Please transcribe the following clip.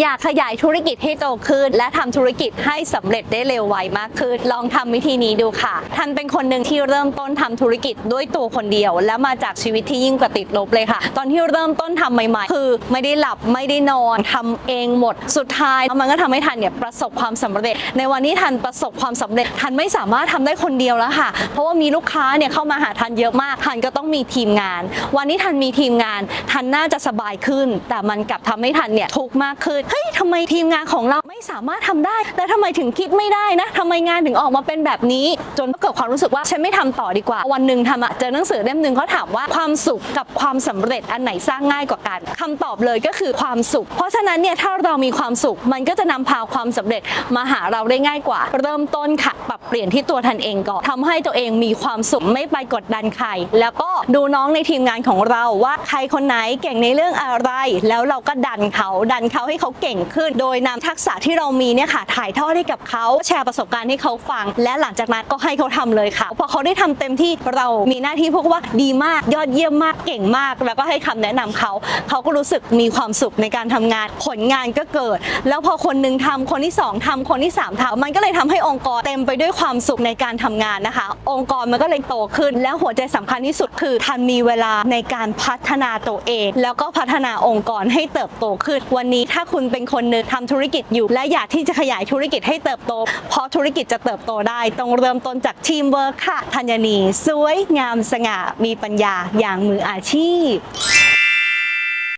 อยากขยายธุรกิจให้โตขึ้น และทำธุรกิจให้สำเร็จได้เร็วไวมากขึ้น ลองทำวิธีนี้ดูค่ะ ทันเป็นคนหนึ่งที่เริ่มต้นทำธุรกิจด้วยตัวคนเดียว และมาจากชีวิตที่ยิ่งกว่าติดลบเลยค่ะ ตอนที่เริ่มต้นทำใหม่ๆ คือไม่ได้หลับไม่ได้นอนทำเองหมด สุดท้ายมันก็ทำให้ทันเนี่ยประสบความสำเร็จ ในวันนี้ทันประสบความสำเร็จ ทันไม่สามารถทำได้คนเดียวแล้วค่ะ เพราะว่ามีลูกค้าเนี่ยเข้ามาหาทันเยอะมาก ทันก็ต้องมีทีมงาน วันนี้ทันมีทีมงาน ทันน่าจะสบายขึ้น แต่มันกลับทำให้ทันเนี่ยทุกข์มากขึ้นเฮ้ยทำไมทีมงานของเราไม่สามารถทำได้แต่ทำไมถึงคิดไม่ได้นะทำไมงานถึงออกมาเป็นแบบนี้ จนเกิดความรู้สึกว่าฉันไม่ทำต่อดีกว่า วันหนึ่งทำอะเจอหนังสือเล่มหนึ่งเขาถามว่าความสุขกับความสำเร็จอันไหนสร้างง่ายกว่ากันคำตอบเลยก็คือความสุข เพราะฉะนั้นเนี่ยถ้าเรามีความสุขมันก็จะนำพาความสำเร็จมาหาเราได้ง่ายกว่า เริ่มต้นค่ะปรับเปลี่ยนที่ตัวทันเองก่อนทำให้ตัวเองมีความสุขไม่ไปกดดันใคร แล้วก็ดูน้องในทีมงานของเราว่าใครคนไหนเก่งในเรื่องอะไร แล้วเราก็ดันเขาดันเขาให้เขาเก่งขึ้น โดยนำทักษะที่เรามีเนี่ยค่ะถ่ายทอดให้กับเขาแชร์ประสบการณ์ให้เขาฟัง และหลังจากนั้นก็ให้เขาทำเลยค่ะพอเขาได้ทำเต็มที่เรามีหน้าที่พวกว่าดีมากยอดเยี่ยมมากเก่งมาก แล้วก็ให้คำแนะนำเขา เขาก็รู้สึกมีความสุขในการทำงานผลงานก็เกิด แล้วพอคนหนึ่งทำคนที่สองทำคนที่สามทำมันก็เลยทำให้องค์กรเต็มไปด้วยความสุขในการทำงานนะคะ องค์กรมันก็เลยโตขึ้น แล้วหัวใจสำคัญที่สุดคือทันมีเวลาในการพัฒนาตัวเอง แล้วก็พัฒนาองค์กรให้เติบโตขึ้น วันนี้ถ้าคุณคุณเป็นคนหนึ่งทำธุรกิจอยู่ และอยากที่จะขยายธุรกิจให้เติบโต เพราะธุรกิจจะเติบโตได้ ต้องเริ่มต้นจากทีมเวิร์คค่ะธัญนีสวยงามสง่ามีปัญญาอย่างมืออาชีพ